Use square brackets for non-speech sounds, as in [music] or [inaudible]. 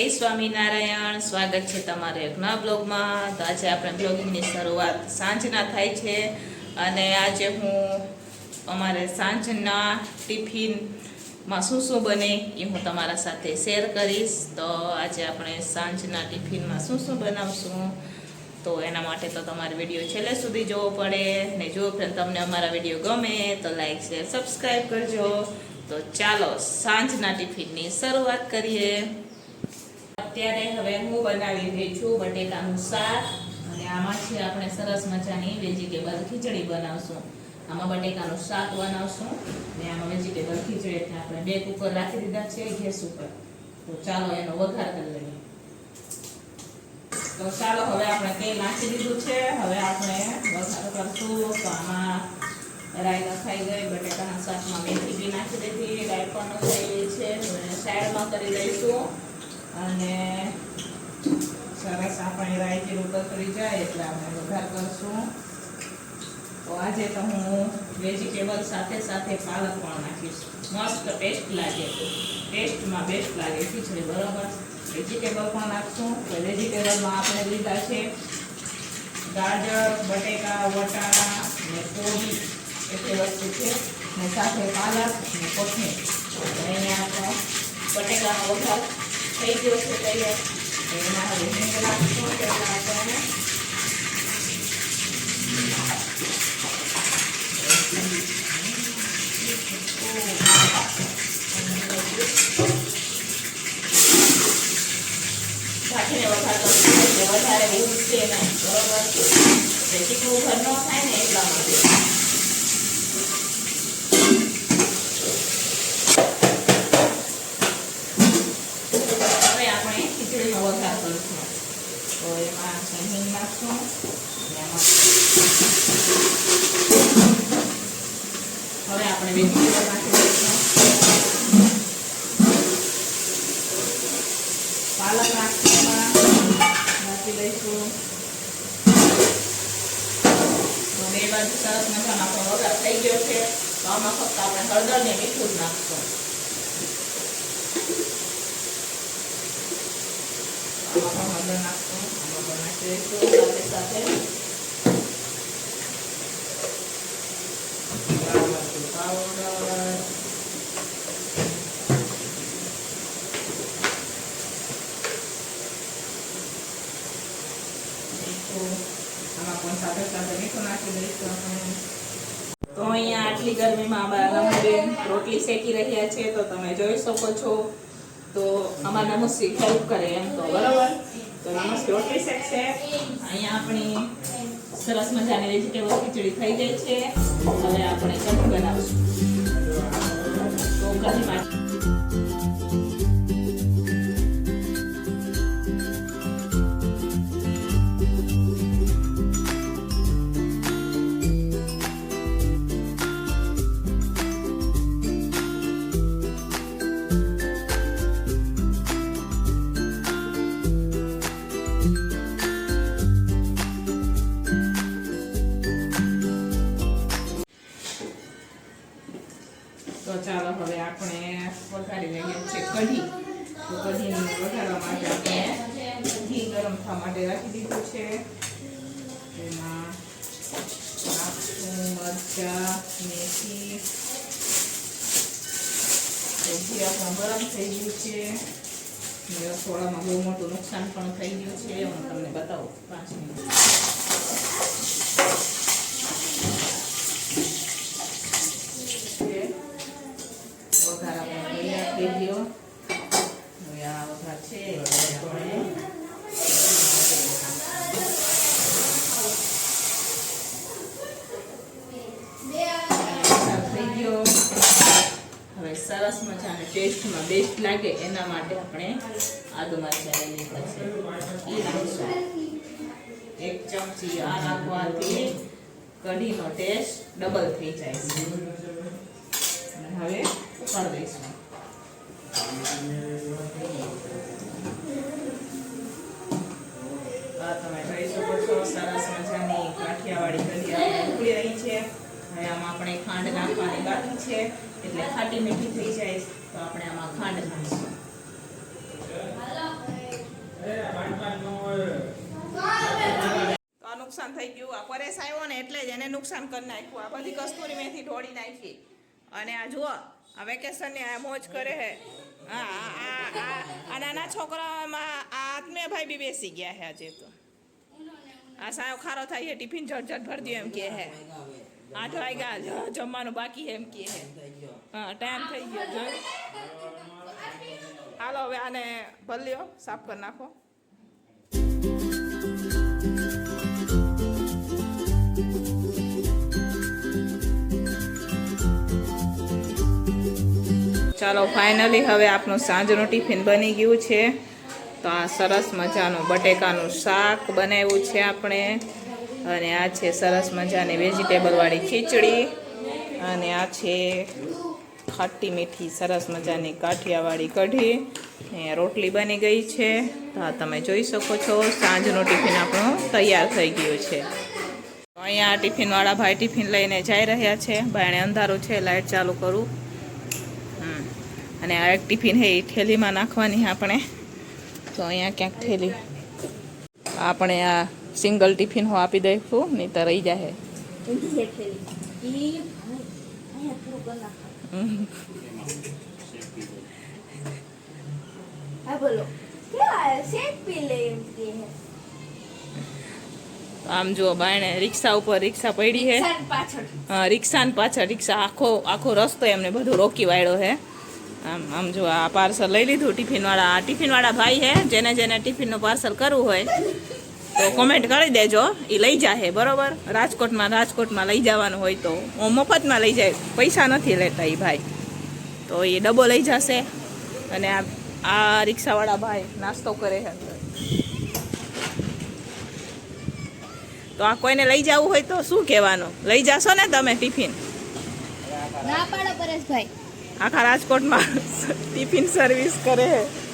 જય સ્વામિનારાયણ. સ્વાગત છે તમારે નવા બ્લોગમાં. તો આજે આપણે બ્લોગિંગની શરૂઆત સાંજના થાય છે અને આજે હું અમારે સાંજના ટિફિનમાં શું શું બને એ હું તમારા સાથે શેર કરીશ. તો આજે આપણે સાંજના ટિફિનમાં શું શું બનાવશું? તો એના માટે તો તમારે વીડિયો છેલ્લે સુધી જોવો પડે. ને જો ફ્રેન્ડ તમને અમારા વીડિયો ગમે તો લાઈક, શેર, સબસ્ક્રાઈબ કરજો. તો ચાલો સાંજના ટિફિનની શરૂઆત કરીએ. અત્યારે હવે હું બનાવી રહી છું બટેકાનું શાક. અને આમાંથી આપણે સરસ મજાની વેજીટેબલ ખીચડી બનાવશું. આમાં બટેકાનું શાક બનાવશું. અને આમાં વેજીટેબલ ખીચડી એટલે આપણે બે કુકર રાખી દીધા છે ગેસ ઉપર. તો ચાલો એનો વઘાર કરી લઈએ. તો ચાલો હવે આપણે તેલ નાખી દીધું છે. હવે આપણે વઘાર કરશું. તો આમાં રાઈ નખાઈ ગઈ, બટેકાના શાકમાં મેથી બી નાખી દીધી, રાઈ પણ નખાઈ ગઈ છે. સાઈડમાં કરી દઈશું અને સરસ આપણે જીરું કકડી જાય એટલે આપણે વઘાર કરશું. તો આજે તો હું વેજીટેબલ સાથે સાથે પાલક પણ નાખીશ. મસ્ત ટેસ્ટ લાગે. ટેસ્ટમાં બેસ્ટ લાગે ખીચડી, બરાબર? વેજીટેબલ પણ નાખશું. વેજીટેબલમાં આપણે લીધા છે ગાજર, બટેકા, વટાણા ને કોબી એટલી વસ્તુ છે. ને સાથે પાલક ને કોથમીર. અહીંયા આપણો બટેકાનો વઘાર થઈ ગયો છે તૈયાર એમાં હવે હિંગ નાખશું એટલે આપણે એટલે વધારે ઉડશે નહીં બરોબર એટલે ચીકણું ઘર ન થાય ને એટલા માટે હવે આપણે ખીચડીનો વઘાર કરીશું તો એમાં આપણે હિંગ નાખશું હવે આપણે વેજીટેબલ નાખી દઈશું પાલક નાખીમાં નાખી દઈશું. બે બાજુ સરસ મજાનો આપણો વઘાર થઈ ગયો છે. તો આમાં ફક્ત આપણે હળદર ને મીઠું જ નાખશું. આમાં હળદર નાખશું આમાં નાખી દઈશું સાથે તો અહીંયા આટલી ગરમીમાં અમારા નમુબેન રોટલી શેકી રહ્યા છે, તો તમે જોઈ શકો છો. અમારા નમસ્તી હેલ્પ કરે એમ તો, બરાબર? તો નમસ્તે રોટલી છે અહીંયા આપણી સરસ મજાની વેજીટેબલ ખીચડી થઈ ગઈ છે. હવે આપણે કઢી બનાવશું. તો કઢી માટે તો ચાલો હવે આપણે વઘારી લઈએ છીએ કઢી. તો કઢીને વઘારવા માટે આપણે ઘી ગરમ થવા માટે રાખી દીધું છે. એમાં મરચા, મેથી, તો ઘી આપણું ગરમ થઈ ગયું છે. રસોડામાં બહુ મોટું નુકસાન પણ થઈ ગયું છે. હું તમને બતાવું પાંચ મિનિટ. હવે સરસ મજાનો ટેસ્ટમાં બેસ્ટ લાગે એના માટે આપણે આદુ મરચાં લીધા છે. એક ચમચી આ નાખવાથી કઢીનો ટેસ્ટ ડબલ થઈ જાય છે. હવે ઉકાળ દઈશું. આ તમે જોઈ શકો છો, સરસ મજાની કાઠિયાવાડી આમાં આપણે ખાંડ નાખવાની બાકી છે. એટલે ખાટી મીઠી થઈ જાય તો આપણે આમાં ખાંડ નાખીશું. નુકસાન થઈ ગયું. આ પરેશ આવ્યો ને એટલે જ એને નુકસાન કરી નાખ્યું. આ બધી કસ્તુરી મેથી ઢોળી નાખી. અને આ જુઓ, આ વેકેશનની આ મોજ કરે હે. હા, આ નાના છોકરાઓમાં આ આત્મે ભાઈ બી બેસી ગયા હે આજે તો. આ સાયો ખારો થાય છે ટિફિન ઝટ ઝટ ભરી દો એમ કે હે. આઠ વાગ્યા જમવાનું બાકી એમ કે હા ટાઈમ થઈ ગયો જોયું હાલો હવે આને ભલ્યો સાફ કરી નાખો. ચાલો ફાઇનલી હવે આપણું સાંજનું ટિફિન બની ગયું છે. તો આ સરસ મજાનું બટેકાનું શાક બનાવ્યું છે આપણે. અને આ છે સરસ મજાની વેજીટેબલવાળી ખીચડી. અને આ છે ખાટી મીઠી સરસ મજાની કાઠિયાવાળી કઢી. ને રોટલી બની ગઈ છે. તો તમે જોઈ શકો છો, સાંજનું ટિફિન આપણું તૈયાર થઈ ગયું છે. અહીંયા ટિફિનવાળા ભાઈ ટિફિન લઈને જઈ રહ્યા છે. બાયણે અંધારું છે લાઇટ ચાલુ કરું. અને આ એક ટિફિન હે એ થેલીમાં નાખવાની આપણે. તો અહીંયા ક્યાંક થેલી. આપણે આ સિંગલ ટિફિન હું આપી દઈશું નહીં તો રહી જાય. હા હે આમ જુઓ, બાયણે રિક્ષા ઉપર રિક્ષા પડી હે. હા, રિક્ષા ને પાછળ, રિક્ષા આખો આખો રસ્તો એમને બધું રોકી વાળ્યો છે આમ આમ જો આ પાર્સલ લઈ લીધું, ટિફિનવાળા, આ ટિફિનવાળા ભાઈ હે, જેને જેને ટિફિનનું પાર્સલ કરવું હોય. તો કોમેન્ટ કરી દેજો. એ લઈ જાહે બરોબર? રાજકોટમાં રાજકોટમાં લઈ જવાનું હોય તો. હું મફતમાં લઈ જાય. પૈસા નથી લેતા એ ભાઈ. તો એ ડબ્બો લઈ જશે. અને આ આ રિક્ષાવાળા ભાઈ નાસ્તો કરે છે. તો આ કોઈને લઈ જવું હોય તો શું કહેવાનું? લઈ જાશો ને તમે ટિફિન? ના પાડો પરેશભાઈ. આખા રાજકોટમાં [laughs] ટિફિન સર્વિસ કરે છે.